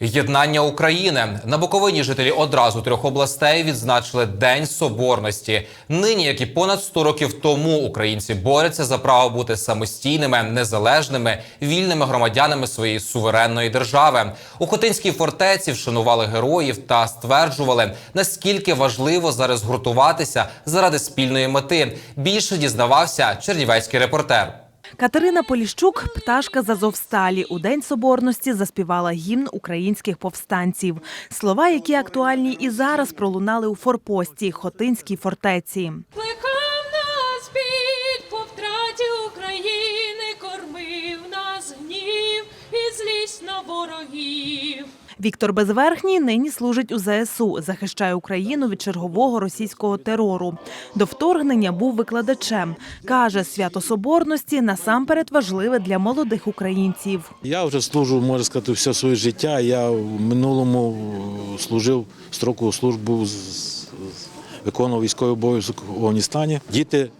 Єднання України на Буковині жителі одразу трьох областей відзначили День Соборності. Нині, як і понад 100 років тому, українці борються за право бути самостійними, незалежними, вільними громадянами своєї суверенної держави. У Хотинській фортеці вшанували героїв та стверджували, наскільки важливо зараз гуртуватися заради спільної мети. Більше дізнавався чернівецький репортер. Катерина Поліщук, пташка з Азовсталі, у День Соборності заспівала гімн українських повстанців. Слова, які актуальні і зараз пролунали у форпості Хотинській фортеці. України, кормив нас гнів і злість на ворогів. Віктор Безверхній нині служить у ЗСУ, захищає Україну від чергового російського терору. До вторгнення був викладачем. Каже, свято Соборності насамперед важливе для молодих українців. Я вже служу, можна сказати, все своє життя. Я в минулому служив строкову службу, виконував військовий обов'язок в Афганістані. Діти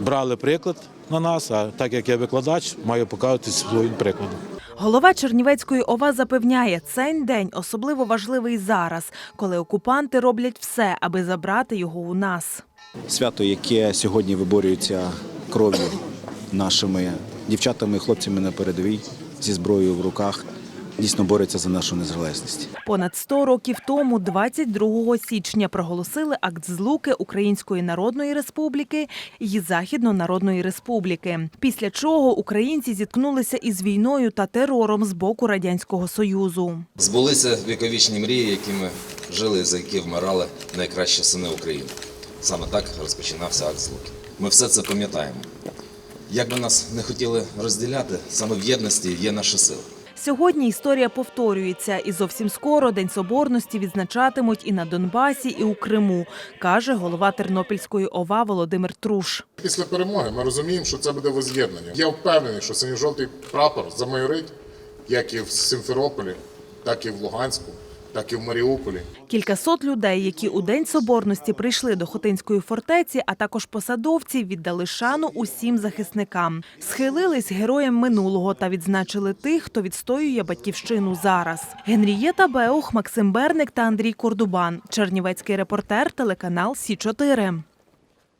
брали приклад на нас, а так як я викладач, маю показувати своїм прикладом. Голова Чернівецької ОВА запевняє, цей день особливо важливий зараз, коли окупанти роблять все, аби забрати його у нас. свято, яке сьогодні виборюється кров'ю нашими дівчатами хлопцями на передовій зі зброєю в руках, дійсно бореться за нашу незалежність. Понад 100 років тому, 22 січня, проголосили акт злуки Української Народної Республіки і Західно-Народної Республіки. Після чого українці зіткнулися із війною та терором з боку радянського союзу. Збулися віковічні мрії, якими жили, за які вмирали найкращі сини України. Саме так розпочинався акт злуки. Ми все це пам'ятаємо. Як би нас не хотіли розділяти, саме в єдності є наша сила. Сьогодні історія повторюється, і зовсім скоро День Соборності відзначатимуть і на Донбасі, і у Криму, каже голова Тернопільської ОВА Володимир Труш. Після перемоги ми розуміємо, що це буде воз'єднання. Я впевнений, що синьо-жовтий прапор замайорить як і в Симферополі, так і в Луганську, так і в Маріуполі. Кількасот людей, які у День Соборності прийшли до Хотинської фортеці, а також посадовці, віддали шану усім захисникам, схилились героям минулого та відзначили тих, хто відстоює батьківщину зараз. Генрієта Беух, Максим Берник та Андрій Кордубан. Чернівецький репортер, телеканал Сі 4